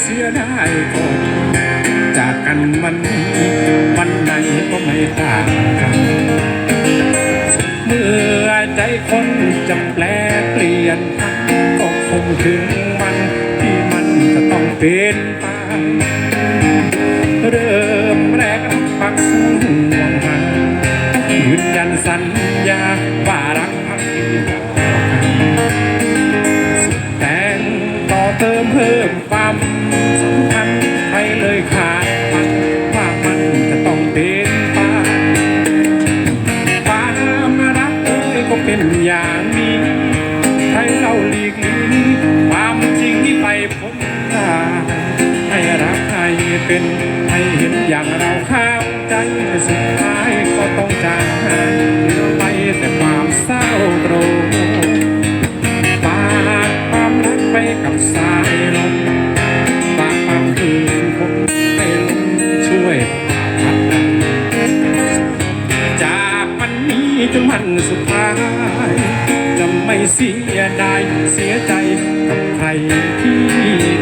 เสียได้ก่อนากกันวันนี้วันไหนก็ไม่ต่างกัน เมื่อใจคนจะแปลเปลี่ยนก็คงถึงวันที่มันจะต้องเป็นไปเริ่มแรกปักงห่วงหันยืนยันสัญญาว่ารักพักแต่งต่อเติมเพิ่มความ เป็นให้เห็นอย่างเราข้าใจสุดท้ายก็ต้องจากเหลือไปแต่ความเศร้าโศกฝากความรักไปกับสายลมฝากความคืนคงให้ลมช่วยผ่าพัดจากวันนี้จนวันสุดท้ายจะไม่เสียดายเสียใจกับใครที่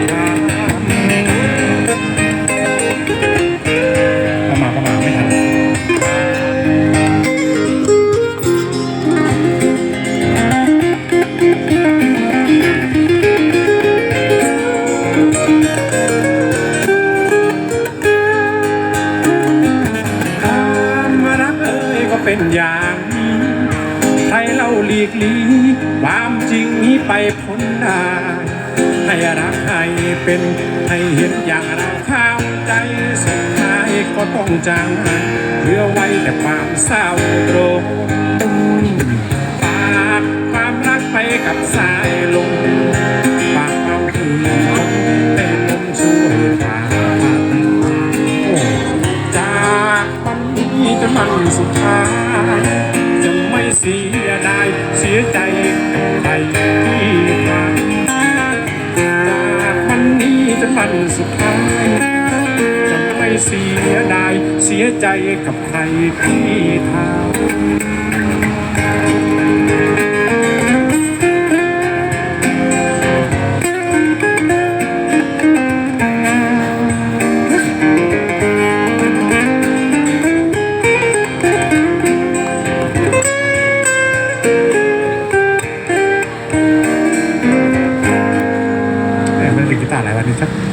เป็นอย่างนี้ให้เราหลีกลีความจริงนี้ไปพ้นได้ให้รักให้เป็นให้เห็นอย่างเราเข้าใจสุดท้ายก็ต้องจางหายเหลือไว้แต่ความเศร้าโศกฝากความรักไปกับสา เสียดายเสียใจกับใครที่ทำจากวันนี้จนวันสุดท้ายจะไม่เสียดายเสียใจกับใครที่ทำ เอ้ยไม่ได้เล่นกีตาร์หลายวันนี้สัก